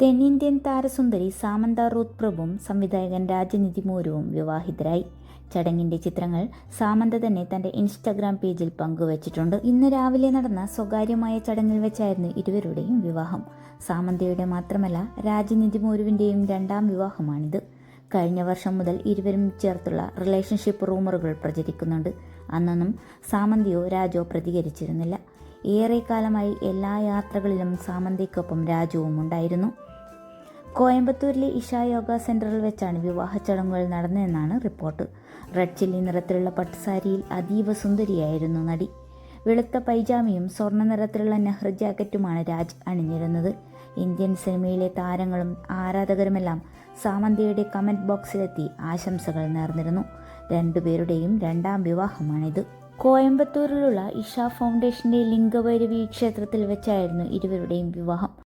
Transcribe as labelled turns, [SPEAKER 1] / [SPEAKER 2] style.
[SPEAKER 1] തെന്നിന്ത്യൻ താരസുന്ദരി സാമന്ത റൂത്ത് പ്രഭുവും സംവിധായകൻ രാജനിധി മോരുവും വിവാഹിതരായി. ചടങ്ങിന്റെ ചിത്രങ്ങൾ സാമന്ത തന്നെ തന്റെ ഇൻസ്റ്റാഗ്രാം പേജിൽ പങ്കുവച്ചിട്ടുണ്ട്. ഇന്ന് രാവിലെ നടന്ന സ്വകാര്യമായ ചടങ്ങിൽ വെച്ചായിരുന്നു ഇരുവരുടെയും വിവാഹം. സാമന്തയുടെ മാത്രമല്ല രാജനിധി മോരുവിന്റെയും രണ്ടാം വിവാഹമാണിത്. കഴിഞ്ഞ വർഷം മുതൽ ഇരുവരും ചേർത്തുള്ള റിലേഷൻഷിപ്പ് റൂമറുകൾ പ്രചരിക്കുന്നുണ്ട്. അന്നൊന്നും സാമന്തയോ രാജോ പ്രതികരിച്ചിരുന്നില്ല. ഏറെക്കാലമായി എല്ലാ യാത്രകളിലും സാമന്തയ്ക്കൊപ്പം രാജുവും ഉണ്ടായിരുന്നു. കോയമ്പത്തൂരിലെ ഇഷ യോഗ സെന്ററിൽ വെച്ചാണ് വിവാഹ ചടങ്ങുകൾ നടന്നതെന്നാണ് റിപ്പോർട്ട്. റെഡ് ചില്ലി നിറത്തിലുള്ള പട്ടുസാരിയിൽ അതീവ സുന്ദരിയായിരുന്നു നടി. വെളുത്ത പൈജാമയും സ്വർണ നിറത്തിലുള്ള നെഹ്റു ജാക്കറ്റുമാണ് രാജ് അണിഞ്ഞിരുന്നത്. ഇന്ത്യൻ സിനിമയിലെ താരങ്ങളും ആരാധകരുമെല്ലാം സാമന്തയുടെ കമന്റ് ബോക്സിലെത്തി ആശംസകൾ നേർന്നിരുന്നു. രണ്ടുപേരുടെയും രണ്ടാം വിവാഹമാണിത്. കോയമ്പത്തൂരിലുള്ള ഇഷ ഫൗണ്ടേഷന്റെ ലിംഗഭൈരവി ക്ഷേത്രത്തിൽ വെച്ചായിരുന്നു ഇരുവരുടെയും വിവാഹം.